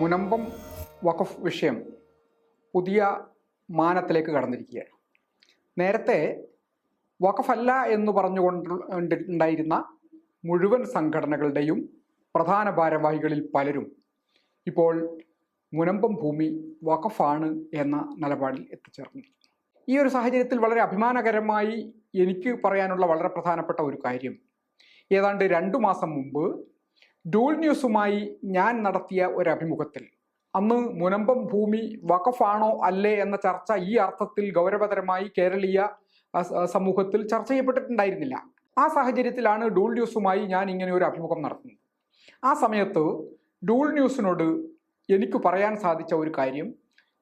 മുനമ്പം വഖഫ് വിഷയം പുതിയ മാനത്തിലേക്ക് കടന്നിരിക്കുകയാണ്. നേരത്തെ വഖഫല്ല എന്ന് പറഞ്ഞുകൊണ്ടുണ്ടായിരുന്ന മുഴുവൻ സംഘടനകളുടെയും പ്രധാന ഭാരവാഹികളിൽ പലരും ഇപ്പോൾ മുനമ്പം ഭൂമി വഖഫാണ് എന്ന നിലപാടിൽ എത്തിച്ചേർന്നു. ഈ ഒരു സാഹചര്യത്തിൽ വളരെ അഭിമാനകരമായി എനിക്ക് പറയാനുള്ള വളരെ പ്രധാനപ്പെട്ട ഒരു കാര്യം. ഏതാണ്ട് രണ്ടു മാസം മുമ്പ് ഡൂൾ ന്യൂസുമായി ഞാൻ നടത്തിയ ഒരു അഭിമുഖത്തിൽ അന്ന് മുനമ്പം ഭൂമി വഖഫാണോ അല്ലേ എന്ന ചർച്ച ഈ അർത്ഥത്തിൽ ഗൗരവതരമായി കേരളീയ സമൂഹത്തിൽ ചർച്ച ചെയ്യപ്പെട്ടിട്ടുണ്ടായിരുന്നില്ല. ആ സാഹചര്യത്തിലാണ് ഡൂൾ ന്യൂസുമായി ഞാൻ ഇങ്ങനെ ഒരു അഭിമുഖം നടത്തുന്നത്. ആ സമയത്ത് ഡൂൾ ന്യൂസിനോട് എനിക്ക് പറയാൻ സാധിച്ച ഒരു കാര്യം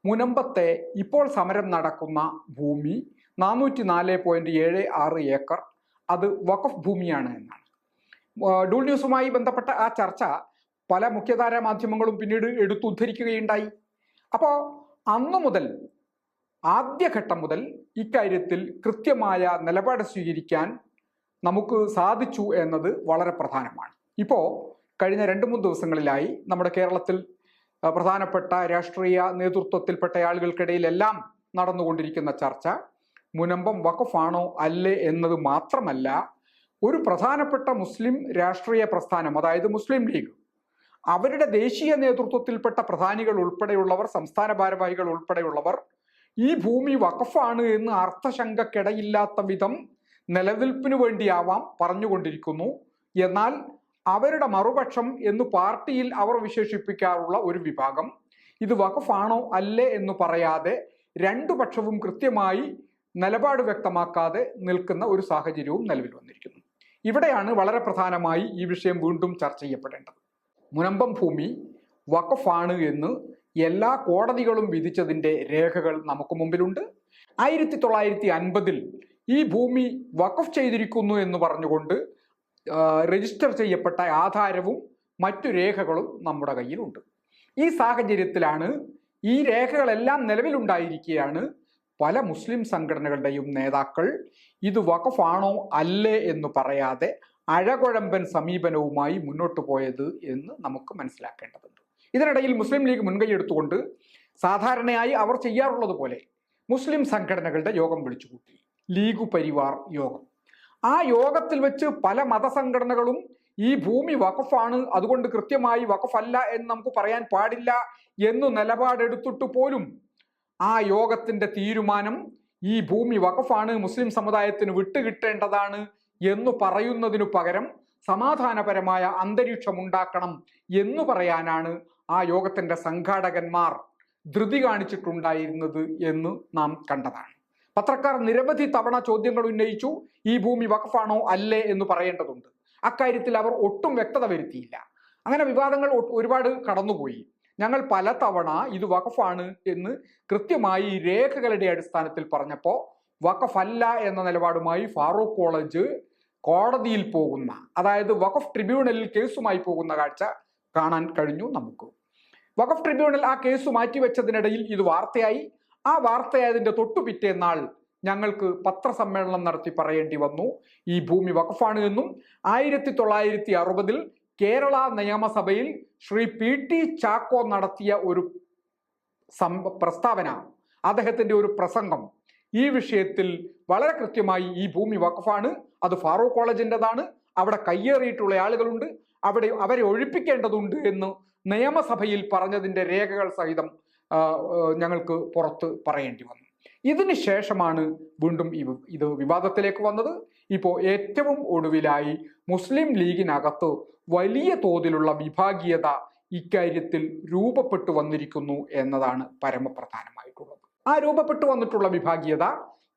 മുനമ്പത്തെ ഇപ്പോൾ സമരം നടക്കുന്ന ഭൂമി നാനൂറ്റി നാല് പോയിന്റ് ഏഴ് ആറ് ഏക്കർ അത് വഖഫ് ഭൂമിയാണ് എന്നാണ്. ഡൂൾ ന്യൂസുമായി ബന്ധപ്പെട്ട ആ ചർച്ച പല മുഖ്യധാര മാധ്യമങ്ങളും പിന്നീട് എടുത്തുദ്ധരിക്കുകയുണ്ടായി. അപ്പോൾ അന്നു മുതൽ ആദ്യഘട്ടം മുതൽ ഇക്കാര്യത്തിൽ കൃത്യമായ നിലപാട് സ്വീകരിക്കാൻ നമുക്ക് സാധിച്ചു എന്നത് വളരെ പ്രധാനമാണ്. ഇപ്പോൾ കഴിഞ്ഞ രണ്ട് മൂന്ന് ദിവസങ്ങളിലായി നമ്മുടെ കേരളത്തിൽ പ്രധാനപ്പെട്ട രാഷ്ട്രീയ നേതൃത്വത്തിൽപ്പെട്ട ആളുകൾക്കിടയിലെല്ലാം നടന്നുകൊണ്ടിരിക്കുന്ന ചർച്ച മുനമ്പം വഖഫാണോ അല്ലേ എന്നത് മാത്രമല്ല ഒരു പ്രധാനപ്പെട്ട മുസ്ലിം രാഷ്ട്രീയ പ്രസ്ഥാനം അതായത് മുസ്ലിം ലീഗ്. അവരുടെ ദേശീയ നേതൃത്വത്തിൽപ്പെട്ട പ്രധാനികൾ ഉൾപ്പെടെയുള്ളവർ സംസ്ഥാന ഭാരവാഹികൾ ഉൾപ്പെടെയുള്ളവർ ഈ ഭൂമി വഖഫാണ് എന്ന് അർത്ഥശങ്കക്കിടയില്ലാത്ത വിധം നിലനിൽപ്പിനു വേണ്ടിയാവാം പറഞ്ഞുകൊണ്ടിരിക്കുന്നു. എന്നാൽ അവരുടെ മറുപക്ഷം എന്ന് പാർട്ടിയിൽ അവർ വിശേഷിപ്പിക്കാറുള്ള ഒരു വിഭാഗം ഇത് വഖഫാണോ അല്ലേ എന്ന് പറയാതെ രണ്ടു പക്ഷവും കൃത്യമായി നിലപാട് വ്യക്തമാക്കാതെ നിൽക്കുന്ന ഒരു സാഹചര്യവും നിലവിൽ വന്നിരിക്കുന്നു. ഇവിടെയാണ് വളരെ പ്രധാനമായി ഈ വിഷയം വീണ്ടും ചർച്ച ചെയ്യപ്പെടേണ്ടത്. മുനമ്പം ഭൂമി വഖഫാണ് എന്ന് എല്ലാ കോടതികളും വിധിച്ചതിന്റെ രേഖകൾ നമുക്ക് മുമ്പിലുണ്ട്. ആയിരത്തി തൊള്ളായിരത്തി അൻപതിൽ ഈ ഭൂമി വഖഫ് ചെയ്തിരിക്കുന്നു എന്ന് പറഞ്ഞുകൊണ്ട് രജിസ്റ്റർ ചെയ്യപ്പെട്ട ആധാരവും മറ്റു രേഖകളും നമ്മുടെ കയ്യിലുണ്ട്. ഈ സാഹചര്യത്തിലാണ് ഈ രേഖകളെല്ലാം നിലവിലുണ്ടായിരിക്കുകയാണ് പല മുസ്ലിം സംഘടനകളുടെയും നേതാക്കൾ ഇത് വഖഫാണോ അല്ലേ എന്ന് പറയാതെ അഴകുഴമ്പൻ സമീപനവുമായി മുന്നോട്ട് പോയത് എന്ന് നമുക്ക് മനസ്സിലാക്കേണ്ടതുണ്ട്. ഇതിനിടയിൽ മുസ്ലിം ലീഗ് മുൻകൈ എടുത്തുകൊണ്ട് സാധാരണയായി അവർ ചെയ്യാറുള്ളത് പോലെ മുസ്ലിം സംഘടനകളുടെ യോഗം വിളിച്ചുകൂട്ടി. ലീഗ് പരിവാർ യോഗം. ആ യോഗത്തിൽ വെച്ച് പല മതസംഘടനകളും ഈ ഭൂമി വഖഫാണ് അതുകൊണ്ട് കൃത്യമായി വഖഫല്ല എന്ന് നമുക്ക് പറയാൻ പാടില്ല എന്ന് നിലപാടെടുത്തിട്ട് പോലും ആ യോഗത്തിന്റെ തീരുമാനം ഈ ഭൂമി വഖഫാണ് മുസ്ലിം സമുദായത്തിന് വിട്ടുകിട്ടേണ്ടതാണ് എന്ന് പറയുന്നതിനു പകരം സമാധാനപരമായ അന്തരീക്ഷം ഉണ്ടാക്കണം എന്ന് പറയാനാണ് ആ യോഗത്തിന്റെ സംഘാടകന്മാർ ധൃതി കാണിച്ചിട്ടുണ്ടായിരുന്നത് എന്ന് നാം കണ്ടതാണ്. പത്രക്കാർ നിരവധി തവണ ചോദ്യങ്ങൾ ഉന്നയിച്ചു ഈ ഭൂമി വഖഫാണോ അല്ലേ എന്ന് പറയേണ്ടതുണ്ട്. അക്കാര്യത്തിൽ അവർ ഒട്ടും വ്യക്തത വരുത്തിയില്ല. അങ്ങനെ വിവാദങ്ങൾ ഒരുപാട് കടന്നുപോയി. ഞങ്ങൾ പല തവണ ഇത് വഖഫാണ് എന്ന് കൃത്യമായി രേഖകളുടെ അടിസ്ഥാനത്തിൽ പറഞ്ഞപ്പോൾ വഖഫല്ല എന്ന നിലപാടുമായി ഫാറൂഖ് കോളേജ് കോടതിയിൽ പോകുന്ന അതായത് വഖഫ് ട്രിബ്യൂണലിൽ കേസുമായി പോകുന്ന കാഴ്ച കാണാൻ കഴിഞ്ഞു നമുക്ക്. വഖഫ് ട്രിബ്യൂണൽ ആ കേസ് മാറ്റിവെച്ചതിനിടയിൽ ഇത് വാർത്തയായി. ആ വാർത്തയായതിന്റെ തൊട്ടു പിറ്റേന്നാൾ ഞങ്ങൾക്ക് പത്രസമ്മേളനം നടത്തി പറയേണ്ടി വന്നു. ഈ ഭൂമി വഖഫാണ് എന്നും ആയിരത്തി തൊള്ളായിരത്തി അറുപതിൽ കേരള നിയമസഭയിൽ ശ്രീ പി ടി ചാക്കോ നടത്തിയ ഒരു പ്രസ്താവന അദ്ദേഹത്തിന്റെ ഒരു പ്രസംഗം. ഈ വിഷയത്തിൽ വളരെ കൃത്യമായി ഈ ഭൂമി വഖഫാണ് അത് ഫാറൂഖ് കോളേജിന്റെതാണ് അവിടെ കയ്യേറിയിട്ടുള്ള ആളുകളുണ്ട് അവിടെ അവരെ ഒഴിപ്പിക്കേണ്ടതുണ്ട് എന്ന് നിയമസഭയിൽ പറഞ്ഞതിന്റെ രേഖകൾ സഹിതം ഞങ്ങൾക്ക് പുറത്ത് പറയേണ്ടി വന്നു. ഇതിന് ശേഷമാണ് വീണ്ടും ഇത് വിവാദത്തിലേക്ക് വന്നത്. ഇപ്പോൾ ഏറ്റവും ഒടുവിലായി മുസ്ലിം ലീഗിനകത്ത് വലിയ തോതിലുള്ള വിഭാഗീയത ഇക്കാര്യത്തിൽ രൂപപ്പെട്ടു വന്നിരിക്കുന്നു എന്നതാണ് പരമപ്രധാനമായിട്ടുള്ളത്. ആ രൂപപ്പെട്ടു വന്നിട്ടുള്ള വിഭാഗീയത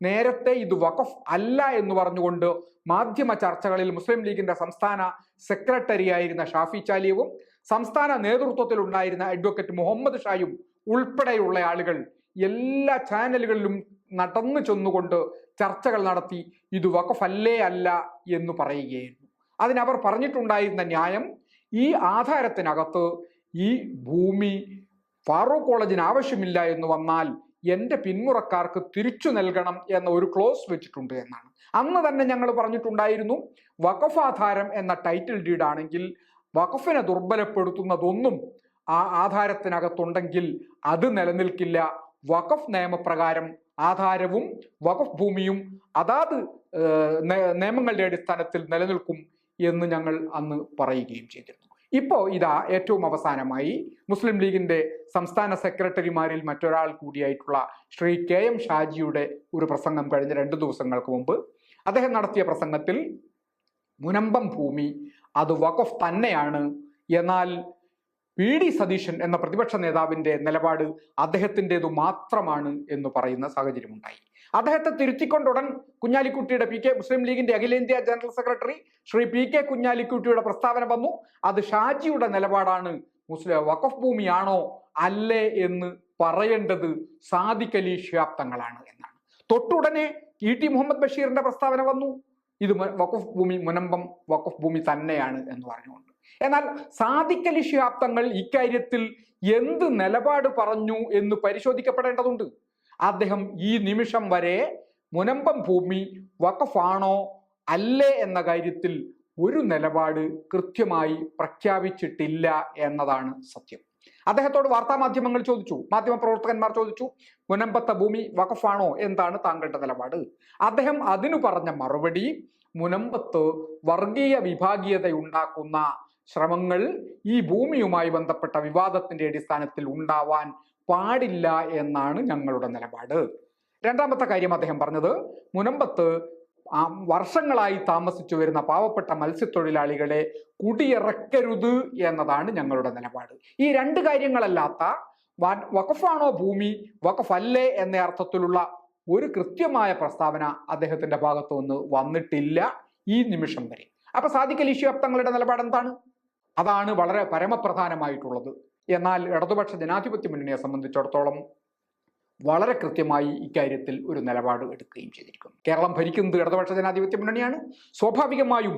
നേരത്തെ ഇത് വഖഫ് അല്ല എന്ന് പറഞ്ഞുകൊണ്ട് മാധ്യമ ചർച്ചകളിൽ മുസ്ലിം ലീഗിന്റെ സംസ്ഥാന സെക്രട്ടറി ആയിരുന്ന ഷാഫി ചാലിയവും സംസ്ഥാന നേതൃത്വത്തിൽ ഉണ്ടായിരുന്ന അഡ്വക്കേറ്റ് മുഹമ്മദ് ഷായും ഉൾപ്പെടെയുള്ള ആളുകൾ എല്ലാ ചാനലുകളിലും നടന്നു ചെന്നുകൊണ്ട് ചർച്ചകൾ നടത്തി ഇത് വഖഫല്ലേ അല്ല എന്ന് പറയുകയായിരുന്നു. അതിനവർ പറഞ്ഞിട്ടുണ്ടായിരുന്ന ന്യായം ഈ ആധാരത്തിനകത്ത് ഈ ഭൂമി ഫാറൂഖ് കോളേജിന് ആവശ്യമില്ല എന്ന് വന്നാൽ എന്റെ പിന്മുറക്കാർക്ക് തിരിച്ചു നൽകണം എന്ന ഒരു ക്ലോസ് വെച്ചിട്ടുണ്ട് എന്നാണ്. അന്ന് തന്നെ ഞങ്ങൾ പറഞ്ഞിട്ടുണ്ടായിരുന്നു വഖഫ് ആധാരം എന്ന ടൈറ്റിൽ ഡീഡ് ആണെങ്കിൽ വഖഫിനെ ദുർബലപ്പെടുത്തുന്നതൊന്നും ആ ആധാരത്തിനകത്തുണ്ടെങ്കിൽ അത് നിലനിൽക്കില്ല. വഖഫ് നിയമപ്രകാരം ആധാരവും വഖഫ് ഭൂമിയും അതാത് നിയമങ്ങളുടെ അടിസ്ഥാനത്തിൽ നിലനിൽക്കും എന്ന് ഞങ്ങൾ അന്ന് പറയുകയും ചെയ്തിരുന്നു. ഇപ്പോൾ ഇതാ ഏറ്റവും അവസാനമായി മുസ്ലിം ലീഗിന്റെ സംസ്ഥാന സെക്രട്ടറിമാരിൽ മറ്റൊരാൾ കൂടിയായിട്ടുള്ള ശ്രീ കെ എം ഷാജിയുടെ ഒരു പ്രസംഗം കഴിഞ്ഞ രണ്ട് ദിവസങ്ങൾക്ക് മുമ്പ് അദ്ദേഹം നടത്തിയ പ്രസംഗത്തിൽ മുനമ്പം ഭൂമി അത് വഖഫ് തന്നെയാണ്. എന്നാൽ വി ഡി സതീശൻ എന്ന പ്രതിപക്ഷ നേതാവിന്റെ നിലപാട് അദ്ദേഹത്തിന്റെതു മാത്രമാണ് എന്ന് പറയുന്ന സാഹചര്യമുണ്ടായി. അദ്ദേഹത്തെ തിരുത്തിക്കൊണ്ടുടൻ കുഞ്ഞാലിക്കുട്ടിയുടെ പി കെ മുസ്ലിം ലീഗിന്റെ അഖിലേന്ത്യാ general secretary Shri P K കുഞ്ഞാലിക്കുട്ടിയുടെ പ്രസ്താവന വന്നു. അത് ഷാജിയുടെ നിലപാടാണ്. മുസ്ലിം വഖഫ് ഭൂമിയാണോ അല്ലേ എന്ന് പറയേണ്ടത് സാദിഖലി ശാപ്തങ്ങളാണ് തങ്ങളാണ് എന്നാണ്. തൊട്ടുടനെ ഇ ടി മുഹമ്മദ് ബഷീറിന്റെ പ്രസ്താവന വന്നു. ഇത് വഖഫ് ഭൂമി മുനമ്പം വഖഫ് ഭൂമി തന്നെയാണ് എന്ന് പറഞ്ഞുകൊണ്ട്. എന്നാൽ സാധിക്കൽ ശിഹാബ് ഇക്കാര്യത്തിൽ എന്ത് നിലപാട് പറഞ്ഞു എന്ന് പരിശോധിക്കപ്പെടേണ്ടതുണ്ട്. അദ്ദേഹം ഈ നിമിഷം വരെ മുനമ്പം ഭൂമി വഖഫാണോ അല്ലേ എന്ന കാര്യത്തിൽ ഒരു നിലപാട് കൃത്യമായി പ്രഖ്യാപിച്ചിട്ടില്ല എന്നതാണ് സത്യം. അദ്ദേഹത്തോട് വാർത്താ മാധ്യമങ്ങൾ ചോദിച്ചു മാധ്യമ പ്രവർത്തകന്മാർ ചോദിച്ചു മുനമ്പത്തെ ഭൂമി വഖഫാണോ എന്താണ് താങ്കളുടെ നിലപാട്? അദ്ദേഹം അതിനു പറഞ്ഞ മറുപടി മുനമ്പത്ത് വർഗീയ വിഭാഗീയത ഉണ്ടാക്കുന്ന ശ്രമങ്ങൾ ഈ ഭൂമിയുമായി ബന്ധപ്പെട്ട വിവാദത്തിന്റെ അടിസ്ഥാനത്തിൽ ഉണ്ടാവാൻ പാടില്ല എന്നാണ് ഞങ്ങളുടെ നിലപാട്. രണ്ടാമത്തെ കാര്യം അദ്ദേഹം പറഞ്ഞത് മുനമ്പത്ത് വർഷങ്ങളായി താമസിച്ചു വരുന്ന പാവപ്പെട്ട മത്സ്യത്തൊഴിലാളികളെ കുടിയിറക്കരുത് എന്നതാണ് ഞങ്ങളുടെ നിലപാട്. ഈ രണ്ട് കാര്യങ്ങളല്ലാത്ത വഖഫാണോ ഭൂമി വഖഫല്ലേ എന്ന അർത്ഥത്തിലുള്ള ഒരു കൃത്യമായ പ്രസ്താവന അദ്ദേഹത്തിന്റെ ഭാഗത്തു നിന്ന് വന്നിട്ടില്ല ഈ നിമിഷം വരെ. അപ്പൊ സാദിഖ് അലി തങ്ങളുടെ നിലപാട് എന്താണ് അതാണ് വളരെ പരമപ്രധാനമായിട്ടുള്ളത്. എന്നാൽ ഇടതുപക്ഷ ജനാധിപത്യ മുന്നണിയെ സംബന്ധിച്ചിടത്തോളം വളരെ കൃത്യമായി ഇക്കാര്യത്തിൽ ഒരു നിലപാട് എടുക്കുകയും ചെയ്തിരിക്കുന്നു. കേരളം ഭരിക്കുന്നത് ഇടതുപക്ഷ ജനാധിപത്യ മുന്നണിയാണ്. സ്വാഭാവികമായും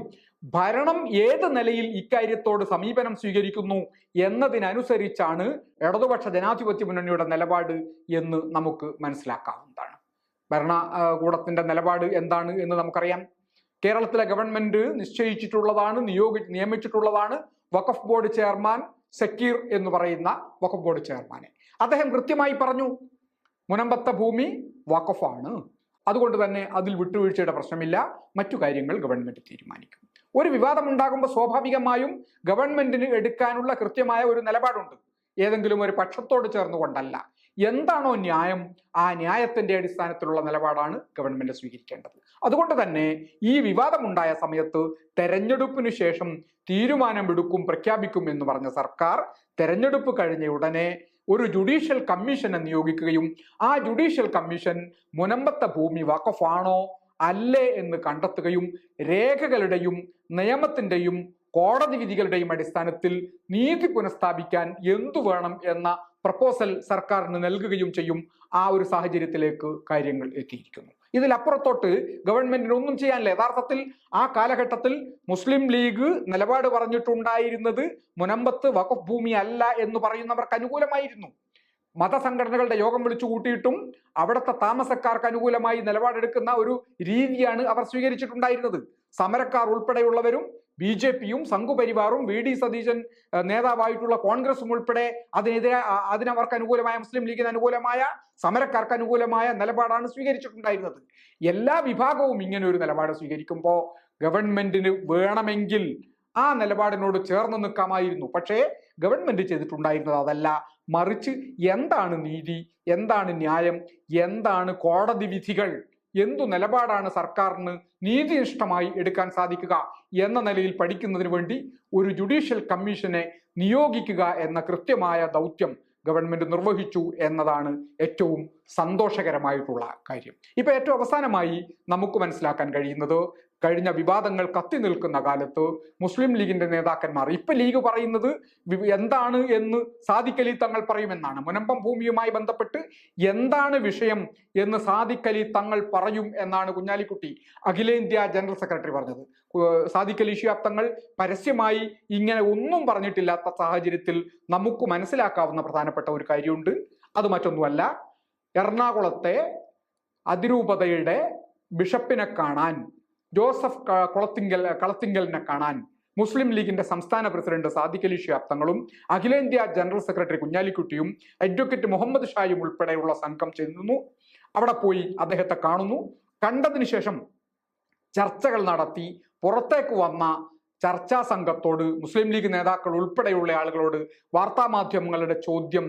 ഭരണം ഏത് നിലയിൽ ഇക്കാര്യത്തോട് സമീപനം സ്വീകരിക്കുന്നു എന്നതിനനുസരിച്ചാണ് ഇടതുപക്ഷ ജനാധിപത്യ മുന്നണിയുടെ നിലപാട് എന്ന് നമുക്ക് മനസ്സിലാക്കാവുന്നതാണ്. ഭരണകൂടത്തിന്റെ നിലപാട് എന്താണ് എന്ന് നമുക്കറിയാം. കേരളത്തിലെ ഗവൺമെന്റ് നിശ്ചയിച്ചിട്ടുള്ളതാണ് നിയോഗി നിയമിച്ചിട്ടുള്ളതാണ്. വഖഫ് ബോർഡ് ചെയർമാൻ സക്കീർ എന്ന് പറയുന്ന വഖഫ് ബോർഡ് ചെയർമാനെ. അദ്ദേഹം കൃത്യമായി പറഞ്ഞു മുനമ്പത്ത ഭൂമി വഖഫാണ്. അതുകൊണ്ട് തന്നെ അതിൽ വിട്ടുവീഴ്ചയുടെ പ്രശ്നമില്ല. മറ്റു കാര്യങ്ങൾ ഗവൺമെന്റ് തീരുമാനിക്കും. ഒരു വിവാദം ഉണ്ടാകുമ്പോൾ സ്വാഭാവികമായും ഗവൺമെന്റിന് എടുക്കാനുള്ള കൃത്യമായ ഒരു നിലപാടുണ്ട്. ഏതെങ്കിലും ഒരു പക്ഷത്തോട് ചേർന്നുകൊണ്ടല്ല. എന്താണോ ന്യായം ആ ന്യായത്തിന്റെ അടിസ്ഥാനത്തിലുള്ള നിലപാടാണ് ഗവൺമെന്റ് സ്വീകരിക്കേണ്ടത്. അതുകൊണ്ട് തന്നെ ഈ വിവാദമുണ്ടായ സമയത്ത് തെരഞ്ഞെടുപ്പിന് ശേഷം തീരുമാനമെടുക്കും പ്രഖ്യാപിക്കും എന്ന് പറഞ്ഞ സർക്കാർ തെരഞ്ഞെടുപ്പ് കഴിഞ്ഞ ഉടനെ ഒരു ജുഡീഷ്യൽ കമ്മീഷനെ നിയോഗിക്കുകയും ആ ജുഡീഷ്യൽ കമ്മീഷൻ മുനമ്പത്തെ ഭൂമി വഖഫാണോ അല്ലേ എന്ന് കണ്ടെത്തുകയും രേഖകളുടെയും നിയമത്തിന്റെയും കോടതി വിധികളുടെയും അടിസ്ഥാനത്തിൽ നീതി പുനഃസ്ഥാപിക്കാൻ എന്തു വേണം എന്ന പ്രപ്പോസൽ സർക്കാരിന് നൽകുകയും ചെയ്യും. ആ ഒരു സാഹചര്യത്തിലേക്ക് കാര്യങ്ങൾ എത്തിയിരിക്കുന്നു. ഇതിലപ്പുറത്തോട്ട് ഗവൺമെന്റിന് ഒന്നും ചെയ്യാനില്ല. യഥാർത്ഥത്തിൽ ആ കാലഘട്ടത്തിൽ മുസ്ലിം ലീഗ് നിലപാട് പറഞ്ഞിട്ടുണ്ടായിരുന്നത് മുനമ്പത്ത് വഖഫ് ഭൂമി അല്ല എന്ന് പറയുന്നവർക്ക് അനുകൂലമായിരുന്നു. മതസംഘടനകളുടെ യോഗം വിളിച്ചു കൂട്ടിയിട്ടും അവിടുത്തെ താമസക്കാർക്ക് അനുകൂലമായി നിലപാടെടുക്കുന്ന ഒരു രീതിയാണ് അവർ സ്വീകരിച്ചിട്ടുണ്ടായിരുന്നത്. സമരക്കാർ ഉൾപ്പെടെയുള്ളവരും ബി ജെ പിയും സംഘുപരിവാറും വി ഡി സതീശൻ നേതാവായിട്ടുള്ള കോൺഗ്രസും ഉൾപ്പെടെ അതിനെതിരെ അതിനവർക്ക് അനുകൂലമായ മുസ്ലിം ലീഗിന് അനുകൂലമായ സമരക്കാർക്ക് അനുകൂലമായ നിലപാടാണ് സ്വീകരിച്ചിട്ടുണ്ടായിരുന്നത്. എല്ലാ വിഭാഗവും ഇങ്ങനെ ഒരു നിലപാട് സ്വീകരിക്കുമ്പോൾ ഗവൺമെന്റിന് വേണമെങ്കിൽ ആ നിലപാടിനോട് ചേർന്ന് നിൽക്കാമായിരുന്നു. പക്ഷേ ഗവൺമെന്റ് ചെയ്തിട്ടുണ്ടായിരുന്നത് അതല്ല. മറിച്ച് എന്താണ് നീതി? എന്താണ് ന്യായം? എന്താണ് കോടതി വിധികൾ? എന്തു നിലപാടാണ് സർക്കാരിന് നീതിനിഷ്ഠമായി എടുക്കാൻ സാധിക്കുക എന്ന നിലയിൽ പഠിക്കുന്നതിന് വേണ്ടി ഒരു ജുഡീഷ്യൽ കമ്മീഷനെ നിയോഗിക്കുക എന്ന കൃത്യമായ ദൗത്യം ഗവൺമെന്റ് നിർവഹിച്ചു എന്നതാണ് ഏറ്റവും സന്തോഷകരമായിട്ടുള്ള കാര്യം. ഇപ്പൊ ഏറ്റവും അവസാനമായി നമുക്ക് മനസ്സിലാക്കാൻ കഴിയുന്നത് കഴിഞ്ഞ വിവാദങ്ങൾ കത്തി നിൽക്കുന്ന കാലത്ത് മുസ്ലിം ലീഗിന്റെ നേതാക്കന്മാർ ഇപ്പൊ ലീഗ് പറയുന്നത് എന്താണ് എന്ന് സാദിഖലി തങ്ങൾ പറയുമെന്നാണ്. മുനമ്പം ഭൂമിയുമായി ബന്ധപ്പെട്ട് എന്താണ് വിഷയം എന്ന് സാദിഖലി തങ്ങൾ പറയും എന്നാണ് കുഞ്ഞാലിക്കുട്ടി അഖിലേന്ത്യാ ജനറൽ സെക്രട്ടറി പറഞ്ഞത്. സാദിഖലി ഷിയാബ് തങ്ങൾ പരസ്യമായി ഇങ്ങനെ ഒന്നും പറഞ്ഞിട്ടില്ലാത്ത സാഹചര്യത്തിൽ നമുക്ക് മനസ്സിലാക്കാവുന്ന പ്രധാനപ്പെട്ട ഒരു കാര്യമുണ്ട്. അത് മറ്റൊന്നുമല്ല എറണാകുളത്തെ അതിരൂപതയുടെ ബിഷപ്പിനെ കാണാൻ ജോസഫ് കുളത്തിങ്കൽ കളത്തിങ്കലിനെ കാണാൻ മുസ്ലിം ലീഗിന്റെ സംസ്ഥാന പ്രസിഡന്റ് സാദിഖ് അലി ഷിഹാബ് തങ്ങളും അഖിലേന്ത്യാ ജനറൽ സെക്രട്ടറി കുഞ്ഞാലിക്കുട്ടിയും അഡ്വക്കേറ്റ് മുഹമ്മദ് ഷായും ഉൾപ്പെടെയുള്ള സംഘം ചെന്നു അവിടെ പോയി അദ്ദേഹത്തെ കാണുന്നു. കണ്ടതിന് ശേഷം ചർച്ചകൾ നടത്തി പുറത്തേക്ക് വന്ന ചർച്ചാ സംഘത്തോട് മുസ്ലിം ലീഗ് നേതാക്കൾ ഉൾപ്പെടെയുള്ള ആളുകളോട് വാർത്താമാധ്യമങ്ങളുടെ ചോദ്യം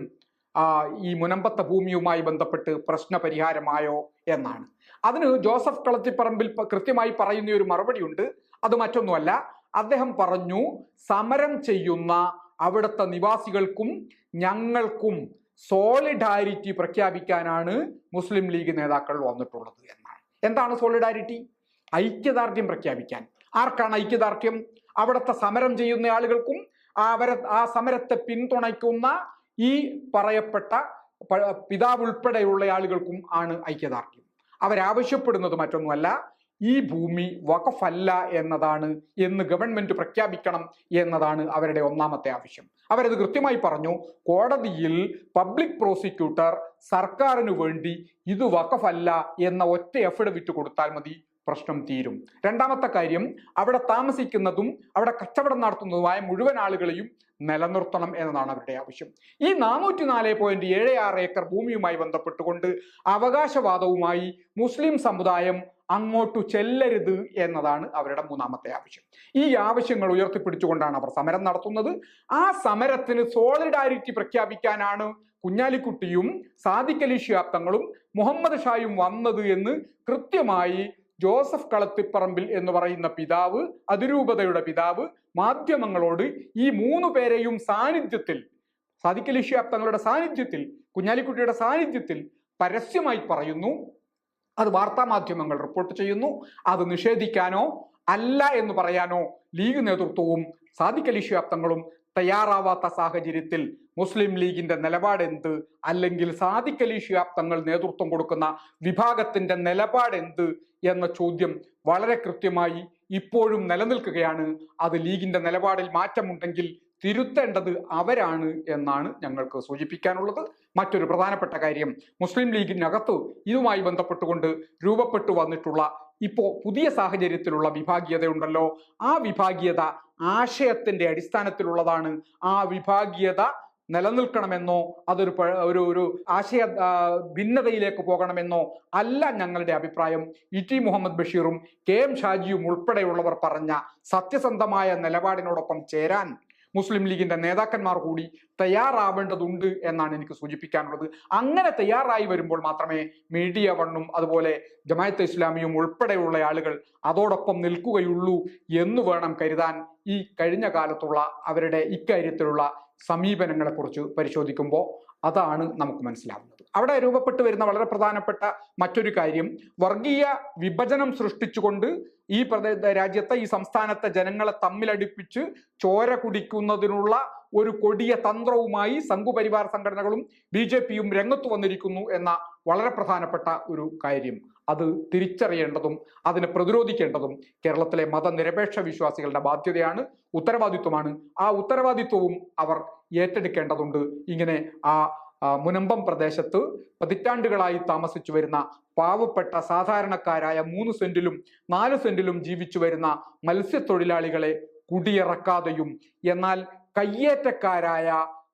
ഈ മുനമ്പത്ത ഭൂമിയുമായി ബന്ധപ്പെട്ട് പ്രശ്നപരിഹാരമായോ എന്നാണ്. അതിന് ജോസഫ് കളത്തിപ്പറമ്പിൽ കൃത്യമായി പറയുന്ന ഒരു മറുപടിയുണ്ട്. അത് മറ്റൊന്നുമല്ല. അദ്ദേഹം പറഞ്ഞു സമരം ചെയ്യുന്ന അവിടുത്തെ നിവാസികൾക്കും ഞങ്ങൾക്കും സോളിഡാരിറ്റി പ്രഖ്യാപിക്കാനാണ് മുസ്ലിം ലീഗ് നേതാക്കൾ വന്നിട്ടുള്ളത് എന്നാണ്. എന്താണ് സോളിഡാരിറ്റി? ഐക്യദാർഢ്യം പ്രഖ്യാപിക്കാൻ. ആർക്കാണ് ഐക്യദാർഢ്യം? അവിടുത്തെ സമരം ചെയ്യുന്ന ആളുകൾക്കും അവരെ ആ സമരത്തെ പിന്തുണയ്ക്കുന്ന ഈ പറയപ്പെട്ട പിതാവ് ഉൾപ്പെടെയുള്ള ആളുകൾക്കും ആണ് ഐക്യദാർഢ്യം. അവരാവശ്യപ്പെടുന്നത് മറ്റൊന്നുമല്ല ഈ ഭൂമി വഖഫല്ല എന്നതാണ് എന്ന് ഗവൺമെന്റ് പ്രഖ്യാപിക്കണം എന്നതാണ് അവരുടെ ഒന്നാമത്തെ ആവശ്യം. അവരത് കൃത്യമായി പറഞ്ഞു കോടതിയിൽ പബ്ലിക് പ്രോസിക്യൂട്ടർ സർക്കാരിനു വേണ്ടി ഇത് വഖഫല്ല എന്ന ഒറ്റ എഫിഡവിറ്റ് കൊടുത്താൽ മതി പ്രശ്നം തീരും. രണ്ടാമത്തെ കാര്യം അവിടെ താമസിക്കുന്നതും അവിടെ കച്ചവടം നടത്തുന്നതുമായ മുഴുവൻ ആളുകളെയും നിലനിർത്തണം എന്നതാണ് അവരുടെ ആവശ്യം. ഈ നാനൂറ്റി നാല് പോയിന്റ് ഏഴ് ആറ് ഏക്കർ ഭൂമിയുമായി ബന്ധപ്പെട്ടുകൊണ്ട് അവകാശവാദവുമായി മുസ്ലിം സമുദായം അങ്ങോട്ടു ചെല്ലരുത് എന്നതാണ് അവരുടെ മൂന്നാമത്തെ ആവശ്യം. ഈ ആവശ്യങ്ങൾ ഉയർത്തിപ്പിടിച്ചുകൊണ്ടാണ് അവർ സമരം നടത്തുന്നത്. ആ സമരത്തിന് സോളിഡാരിറ്റി പ്രഖ്യാപിക്കാനാണ് കുഞ്ഞാലിക്കുട്ടിയും സാദിഖ് അലി മുഹമ്മദ് ഷായും വന്നത് എന്ന് കൃത്യമായി ജോസഫ് കളത്തിപ്പറമ്പിൽ എന്ന് പറയുന്ന പിതാവ് അതിരൂപതയുടെ പിതാവ് മാധ്യമങ്ങളോട് ഈ മൂന്ന് പേരെയും സാന്നിധ്യത്തിൽ സാദിഖ് അലി തങ്ങളുടെ സാന്നിധ്യത്തിൽ കുഞ്ഞാലിക്കുട്ടിയുടെ സാന്നിധ്യത്തിൽ പരസ്യമായി പറയുന്നു. അത് വാർത്താ മാധ്യമങ്ങൾ റിപ്പോർട്ട് ചെയ്യുന്നു. അത് നിഷേധിക്കാനോ അല്ല എന്ന് പറയാനോ ലീഗ് നേതൃത്വവും സാദിഖ് തങ്ങളും തയ്യാറാവാത്ത സാഹചര്യത്തിൽ മുസ്ലിം ലീഗിന്റെ നിലപാട് എന്ത്? അല്ലെങ്കിൽ സാദിഖ് അലി ഷിയാബ് തങ്ങൾ നേതൃത്വം കൊടുക്കുന്ന വിഭാഗത്തിന്റെ നിലപാട് എന്ത്? എന്ന ചോദ്യം വളരെ കൃത്യമായി ഇപ്പോഴും നിലനിൽക്കുകയാണ്. അത് ലീഗിന്റെ നിലപാടിൽ മാറ്റമുണ്ടെങ്കിൽ തിരുത്തേണ്ടത് അവരാണ് എന്നാണ് ഞങ്ങൾക്ക് സൂചിപ്പിക്കാനുള്ളത്. മറ്റൊരു പ്രധാനപ്പെട്ട കാര്യം മുസ്ലിം ലീഗിനകത്ത് ഇതുമായി ബന്ധപ്പെട്ടുകൊണ്ട് രൂപപ്പെട്ടു വന്നിട്ടുള്ള ഇപ്പോൾ പുതിയ സാഹചര്യത്തിലുള്ള വിഭാഗീയതയുണ്ടല്ലോ. ആ വിഭാഗീയത ആശയത്തിന്റെ അടിസ്ഥാനത്തിലുള്ളതാണ്. ആ വിഭാഗീയത നിലനിൽക്കണമെന്നോ അതൊരു ഒരു ഒരു ആശയ ഭിന്നതയിലേക്ക് പോകണമെന്നോ അല്ല ഞങ്ങളുടെ അഭിപ്രായം. ഇ ടി മുഹമ്മദ് ബഷീറും കെ എം ഷാജിയും ഉൾപ്പെടെയുള്ളവർ പറഞ്ഞ സത്യസന്ധമായ നിലപാടിനോടൊപ്പം ചേരാൻ മുസ്ലിം ലീഗിന്റെ നേതാക്കന്മാർ കൂടി തയ്യാറാവേണ്ടതുണ്ട് എന്നാണ് എനിക്ക് സൂചിപ്പിക്കാനുള്ളത്. അങ്ങനെ തയ്യാറായി വരുമ്പോൾ മാത്രമേ മീഡിയ വണ്ണും അതുപോലെ ജമായത്ത് ഇസ്ലാമിയും ഉൾപ്പെടെയുള്ള ആളുകൾ അതോടൊപ്പം നിൽക്കുകയുള്ളൂ എന്ന് വേണം കരുതാൻ ഈ കഴിഞ്ഞ കാലത്തുള്ള അവരുടെ ഇക്കാര്യത്തിലുള്ള സമീപനങ്ങളെക്കുറിച്ച് പരിശോധിക്കുമ്പോൾ അതാണ് നമുക്ക് മനസ്സിലാവുന്നത്. അവിടെ രൂപപ്പെട്ടു വരുന്ന വളരെ പ്രധാനപ്പെട്ട മറ്റൊരു കാര്യം. വർഗീയ വിഭജനം സൃഷ്ടിച്ചുകൊണ്ട് ഈ പ്രദേശ രാജ്യത്തെ ഈ സംസ്ഥാനത്തെ ജനങ്ങളെ തമ്മിലടിപ്പിച്ച് ചോര കുടിക്കുന്നതിനുള്ള ഒരു കൊടിയ തന്ത്രവുമായി സംഘുപരിവാർ സംഘടനകളും ബി ജെ പിയും രംഗത്ത് വന്നിരിക്കുന്നു എന്ന വളരെ പ്രധാനപ്പെട്ട ഒരു കാര്യം. അത് തിരിച്ചറിയേണ്ടതും അതിനെ പ്രതിരോധിക്കേണ്ടതും കേരളത്തിലെ മതനിരപേക്ഷ വിശ്വാസികളുടെ ബാധ്യതയാണ് ഉത്തരവാദിത്വമാണ്. ആ ഉത്തരവാദിത്വവും അവർ ഏറ്റെടുക്കേണ്ടതുണ്ട്. ഇങ്ങനെ ആ മുനമ്പം പ്രദേശത്ത് പതിറ്റാണ്ടുകളായി താമസിച്ചു വരുന്ന പാവപ്പെട്ട സാധാരണക്കാരായ മൂന്ന് സെന്റിലും നാല് സെന്റിലും ജീവിച്ചു വരുന്ന മത്സ്യത്തൊഴിലാളികളെ കുടിയിറക്കാതെയും എന്നാൽ കയ്യേറ്റക്കാരായ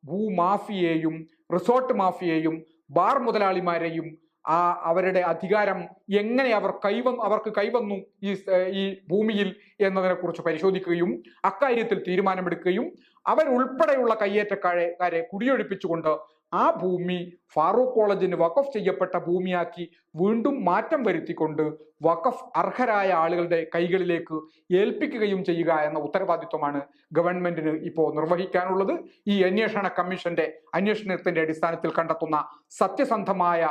ഭൂമാഫിയെയും റിസോർട്ട് മാഫിയെയും ബാർ മുതലാളിമാരെയും ആ അവരുടെ അധികാരം എങ്ങനെ അവർ കൈവ അവർക്ക് കൈവന്നു ഈ ഈ ഭൂമിയിൽ എന്നതിനെ കുറിച്ച് പരിശോധിക്കുകയും അക്കാര്യത്തിൽ തീരുമാനമെടുക്കുകയും അവരുൾപ്പെടെയുള്ള കയ്യേറ്റക്കാരെ കാരെ കുടിയൊഴിപ്പിച്ചുകൊണ്ട് ആ ഭൂമി ഫാറൂഖ് കോളേജിന് വഖഫ് ചെയ്യപ്പെട്ട ഭൂമിയാക്കി വീണ്ടും മാറ്റം വരുത്തിക്കൊണ്ട് വഖഫ് അർഹരായ ആളുകളുടെ കൈകളിലേക്ക് ഏൽപ്പിക്കുകയും ചെയ്യുക എന്ന ഉത്തരവാദിത്വമാണ് ഗവൺമെന്റിന് ഇപ്പോൾ നിർവഹിക്കാനുള്ളത്. ഈ അന്വേഷണ കമ്മീഷന്റെ അന്വേഷണത്തിന്റെ അടിസ്ഥാനത്തിൽ കണ്ടെത്തുന്ന സത്യസന്ധമായ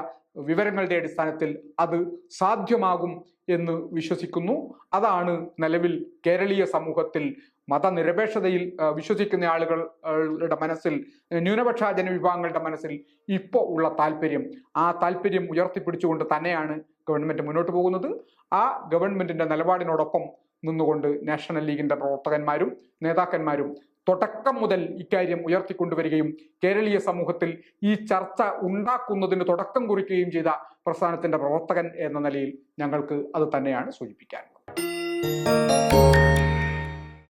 വിവരങ്ങളുടെ അടിസ്ഥാനത്തിൽ അത് സാധ്യമാകും എന്ന് വിശ്വസിക്കുന്നു. അതാണ് നിലവിൽ കേരളീയ സമൂഹത്തിൽ മതനിരപേക്ഷതയിൽ വിശ്വസിക്കുന്ന ആളുകളുടെ മനസ്സിൽ ന്യൂനപക്ഷ ജനവിഭാഗങ്ങളുടെ മനസ്സിൽ ഇപ്പോൾ ഉള്ള താല്പര്യം. ആ താല്പര്യം ഉയർത്തിപ്പിടിച്ചുകൊണ്ട് തന്നെയാണ് ഗവൺമെന്റ് മുന്നോട്ട് പോകുന്നത്. ആ ഗവൺമെന്റിന്റെ നിലപാടിനോടൊപ്പം നിന്നുകൊണ്ട് നാഷണൽ ലീഗിന്റെ പ്രവർത്തകന്മാരും നേതാക്കന്മാരും തുടക്കം മുതൽ ഇക്കാര്യം ഉയർത്തിക്കൊണ്ടുവരികയും കേരളീയ സമൂഹത്തിൽ ഈ ചർച്ച ഉണ്ടാക്കുന്നതിന് തുടക്കം കുറിക്കുകയും ചെയ്ത പ്രസ്ഥാനത്തിന്റെ പ്രവർത്തകൻ എന്ന നിലയിൽ ഞങ്ങൾക്ക് അത് തന്നെയാണ് സൂചിപ്പിക്കാനുള്ളത്.